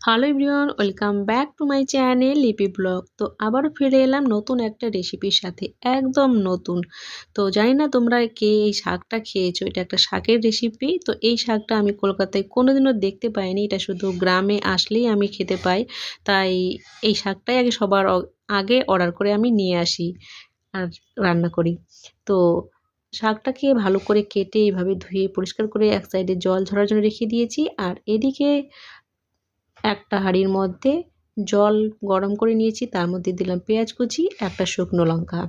Hello everyone, welcome back to my channel Lipi blog. তো আবারও ফিরে এলাম নতুন একটা রেসিপির সাথে, একদম নতুন। তো জানি না তোমরা কে এই শাকটা খেয়েছো, এটা একটা শাকের রেসিপি। তো এই শাকটা আমি কলকাতায় কোনোদিনও দেখতে পাইনি, এটা শুধু গ্রামে আসলেই আমি খেতে পাই। তাই এই শাকটাই আগে সবার আগে অর্ডার করে আমি নিয়ে আসি আর রান্না করি। তো শাকটাকে ভালো করে কেটে এইভাবে ধুয়ে পরিষ্কার করে এক সাইডে জল ঝরার জন্য রেখে দিয়েছি। আর এদিকে একটা হাঁড়ির মধ্যে জল গরম করে নিয়েছি, তার মধ্যে দিলাম পেঁয়াজ কুচি, একটা শুকনো লঙ্কা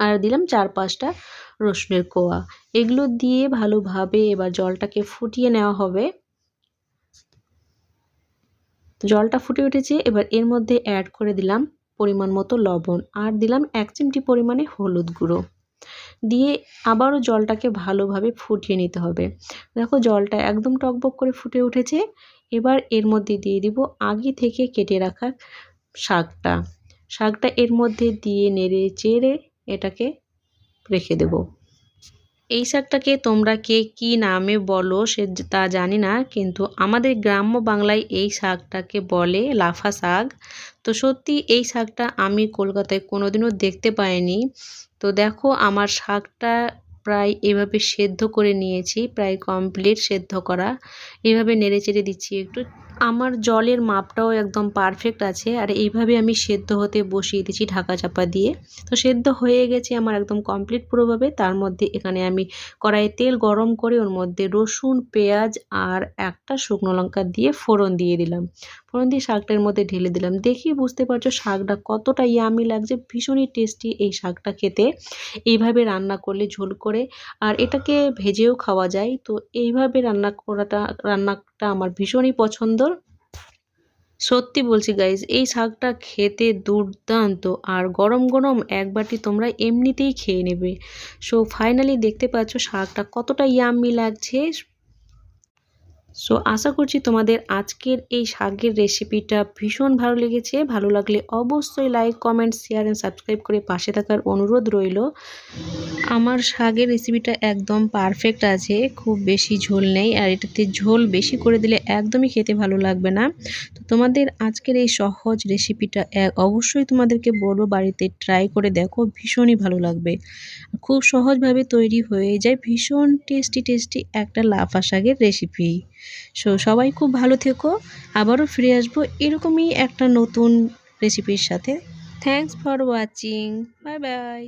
আর দিলাম চার পাঁচটা রসুনের কোয়া। এগুলো দিয়ে ভালোভাবে এবার জলটাকে ফুটিয়ে নেওয়া হবে। জলটা ফুটে উঠেছে, এবার এর মধ্যে অ্যাড করে দিলাম পরিমাণ মতো লবণ আর দিলাম এক চিমটি পরিমাণে হলুদ গুঁড়ো। দিয়ে আবারও জলটাকে ভালোভাবে ফুটিয়ে নিতে হবে। দেখো জলটা একদম টকবক করে ফুটে উঠেছে। এবার এর মধ্যে দিয়ে দিব আগে থেকে কেটে রাখা শাকটা। শাকটা এর মধ্যে দিয়ে নেড়ে চেড়ে এটাকে রেখে দেব। এই শাকটাকে তোমরা কে কি নামে বলো সে তা জানি না, কিন্তু আমাদের গ্রাম্য বাংলায় এই শাকটাকে বলে লাফা শাক। তো সত্যি এই শাকটা আমি কলকাতায় কোনোদিনও দেখতে পাইনি। তো দেখো আমার শাকটা প্রায় এভাবে সেদ্ধ করে নিয়েছি, প্রায় কমপ্লিট সেদ্ধ করা। এভাবে নেড়ে চেড়ে দিচ্ছি একটু। আমার জলের মাপটাও একদম পারফেক্ট আছে আর এইভাবে আমি সেদ্ধ হতে বসিয়ে দিচ্ছি ঢাকা চাপা দিয়ে। তো সেদ্ধ হয়ে গেছে আমার একদম কমপ্লিট পুরোভাবে। তার মধ্যে এখানে আমি কড়াইয়ে তেল গরম করে ওর মধ্যে রসুন, পেঁয়াজ আর একটা শুকনো লঙ্কা দিয়ে ফোড়ন দিয়ে দিলাম। ফোড়ন দিয়ে শাকটার মধ্যে ঢেলে দিলাম। দেখি বুঝতে পারছ শাকটা কতটা ইয়ামি লাগছে, ভীষণই টেস্টি এই শাকটা খেতে। এইভাবে রান্না করলে ঝোল করে, আর এটাকে ভেজেও খাওয়া যায়। তো এইভাবে রান্না করাটা, রান্নাটা আমার ভীষণই পছন্দর সত্যি বলছি গাইজ এই শাকটা খেতে দুর্দান্ত, আর গরম গরম এক বাটি তোমরা এমনিতেই খেয়ে নেবে। সো ফাইনালি দেখতে পাচ্ছ শাকটা কতটা ইয়াম্মি লাগছে। সো আশা করছি তোমাদের আজকের এই শাকের রেসিপিটা ভীষণ ভালো লেগেছে। ভালো লাগলে অবশ্যই like comment share and subscribe করে পাশে থাকার অনুরোধ রইল। আমার শাকের রেসিপিটা একদম পারফেক্ট আছে, খুব বেশি ঝোল নেই আর এটাতে ঝোল বেশি করে দিলে একদমই খেতে ভালো লাগবে না। তো তোমাদের আজকের এই সহজ রেসিপিটা অবশ্যই তোমাদেরকে বলব, বাড়িতে ট্রাই করে দেখো, ভীষণই ভালো লাগবে। খুব সহজভাবে তৈরি হয়ে যায় ভীষণ টেস্টি টেস্টি একটা লাফা শাকের রেসিপি সো সবাই খুব ভালো থেকো। আবারও ফিরে আসব এরকমই একটা নতুন রেসিপির সাথে। Thanks for watching bye bye